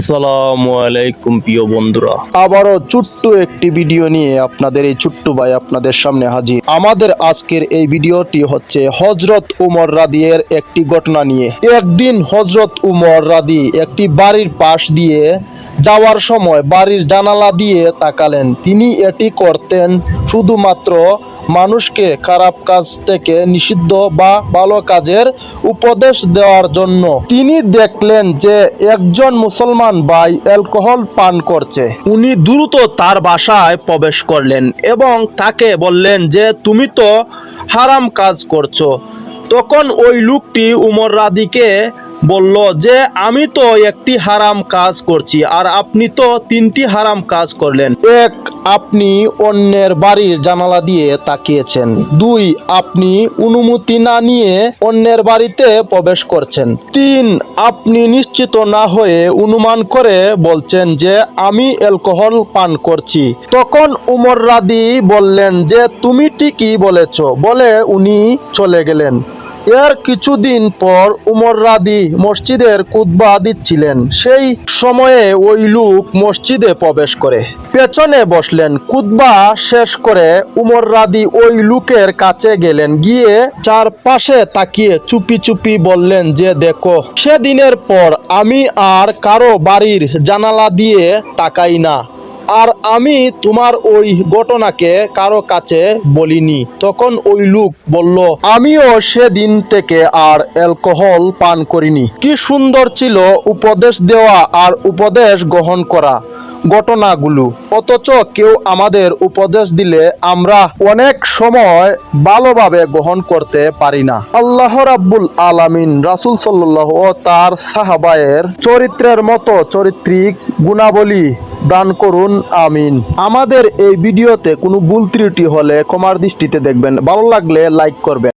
আসসালামু আলাইকুম, প্রিয় বন্ধুরা। আবারও ছোট্ট একটি ভিডিও নিয়ে আপনাদের এই ছোট্ট ভাই আপনাদের সামনে হাজির। আমাদের আজকের এই ভিডিওটি হচ্ছে হজরত উমর রাদিয়ের একটি ঘটনা নিয়ে। একদিন হজরত উমর রাদি একটি বাড়ির পাশ দিয়ে যাওয়ার সময় বাড়ির জানালা দিয়ে তাকালেন। তিনি এটি করতেন শুধুমাত্র মানুষকে খারাপ কাজ থেকে নিষিদ্ধ বা ভালো কাজের উপদেশ দেওয়ার জন্য। তিনি দেখলেন যে একজন মুসলমান ভাই অ্যালকোহল পান করছে। উনি দ্রুত তার বাসায় প্রবেশ করলেন এবং তাকে বললেন যে, তুমি তো হারাম কাজ করছ। তখন ওই লোকটি উমর রাদিকে বলল যে, আমি তো একটি হারাম কাজ করছি আর আপনি তো তিনটি হারাম কাজ করলেন। এক, আপনি অন্যের বাড়ির জানালা দিয়ে তাকিয়েছেন। দুই, আপনি অনুমতি না নিয়ে অন্যের বাড়িতে প্রবেশ করছেন। তিন, আপনি নিশ্চিত না হয়ে অনুমান করে বলছেন যে, আমি অ্যালকোহল পান করছি। তখন উমর রাদি বললেন যে, তুমি ঠিকই বলেছ। বলে উনি চলে গেলেন। এর কিছুদিন পর উমর রাদি মসজিদের কুতবা দিচ্ছিলেন। সেই সময়ে ওই লোক মসজিদে প্রবেশ করে। পেছনে বসলেন। কুতবা শেষ করে উমর রাদি ওই লোকের কাছে গেলেন। গিয়ে চারপাশে তাকিয়ে চুপি চুপি বললেন যে, দেখো, সেদিনের পর আমি আর কারও বাড়ির জানালা দিয়ে তাকাই না। আর আমি তোমার ওই ঘটনাকে কারও কাছে বলিনি। তখন ওই লোক বলল, আমিও সেদিন থেকে আর অ্যালকোহল পান করিনি। কি সুন্দর ছিল উপদেশ দেওয়া আর উপদেশ গ্রহণ করা ঘটনাগুলো। অথচ কেউ আমাদের উপদেশ দিলে আমরা অনেক সময় ভালোভাবে গ্রহণ করতে পারি না। আল্লাহ রাব্বুল আলামিন রাসুল সাল্লাহ তার সাহাবায়ের চরিত্রের মতো চরিত্রিক গুণাবলী দান করুন, আমিন। আমাদের এই ভিডিওতে কোনো ভুল ত্রুটি হলে ক্ষমার দৃষ্টিতে দেখবেন। ভালো লাগলে লাইক করবেন।